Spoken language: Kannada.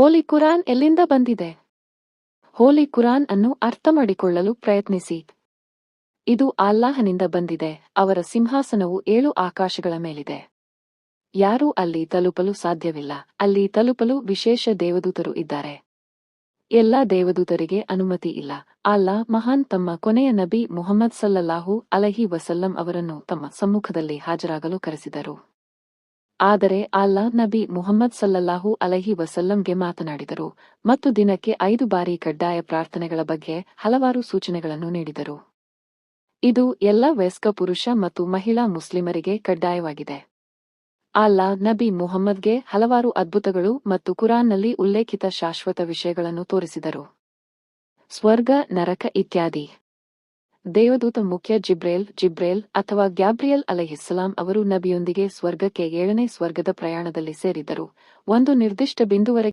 ಹೋಲಿ ಕುರಾನ್ ಎಲ್ಲಿಂದ ಬಂದಿದೆ? ಹೋಲಿ ಕುರಾನ್ ಅನ್ನು ಅರ್ಥಮಾಡಿಕೊಳ್ಳಲು ಪ್ರಯತ್ನಿಸಿ. ಇದು ಅಲ್ಲಾಹನಿಂದ ಬಂದಿದೆ. ಅವರ ಸಿಂಹಾಸನವು ಏಳು ಆಕಾಶಗಳ ಮೇಲಿದೆ. ಯಾರೂ ಅಲ್ಲಿ ತಲುಪಲು ಸಾಧ್ಯವಿಲ್ಲ. ಅಲ್ಲಿ ತಲುಪಲು ವಿಶೇಷ ದೇವದೂತರು ಇದ್ದಾರೆ. ಎಲ್ಲ ದೇವದೂತರಿಗೆ ಅನುಮತಿ ಇಲ್ಲ. ಅಲ್ಲಾ ಮಹಾನ್ ತಮ್ಮ ಕೊನೆಯ ನಬಿ ಮುಹಮ್ಮದ್ ಸಲ್ಲಲ್ಲಾಹು ಅಲಹಿ ವಸಲ್ಲಂ ಅವರನ್ನು ತಮ್ಮ ಸಮ್ಮುಖದಲ್ಲಿ ಹಾಜರಾಗಲು ಕರೆಸಿದರು. ಆದರೆ ಅಲ್ಲಾ ನಬಿ ಮುಹಮ್ಮದ್ ಸಲ್ಲಲ್ಲಾಹು ಅಲಹಿ ವಸಲ್ಲಂಗೆ ಮಾತನಾಡಿದರು ಮತ್ತು ದಿನಕ್ಕೆ ಐದು ಬಾರಿ ಕಡ್ಡಾಯ ಪ್ರಾರ್ಥನೆಗಳ ಬಗ್ಗೆ ಹಲವಾರು ಸೂಚನೆಗಳನ್ನು ನೀಡಿದರು. ಇದು ಎಲ್ಲ ವಯಸ್ಕ ಪುರುಷ ಮತ್ತು ಮಹಿಳಾ ಮುಸ್ಲಿಮರಿಗೆ ಕಡ್ಡಾಯವಾಗಿದೆ. ಅಲ್ಲಾ ನಬಿ ಮುಹಮ್ಮದ್ಗೆ ಹಲವಾರು ಅದ್ಭುತಗಳು ಮತ್ತು ಕುರಾನ್ನಲ್ಲಿ ಉಲ್ಲೇಖಿತ ಶಾಶ್ವತ ವಿಷಯಗಳನ್ನು ತೋರಿಸಿದರು. ಸ್ವರ್ಗ, ನರಕ ಇತ್ಯಾದಿ. ದೇವದೂತ ಮುಖ್ಯ ಜಿಬ್ರೇಲ್ ಜಿಬ್ರೇಲ್ ಅಥವಾ ಗ್ಯಾಬ್ರಿಯಲ್ ಅಲಹಿಸ್ಸಲಾಂ ಅವರು ನಬಿಯೊಂದಿಗೆ ಸ್ವರ್ಗಕ್ಕೆ ಏಳನೇ ಸ್ವರ್ಗದ ಪ್ರಯಾಣದಲ್ಲಿ ಸೇರಿದರು. ಒಂದು ನಿರ್ದಿಷ್ಟ ಬಿಂದುವರೆಗೆ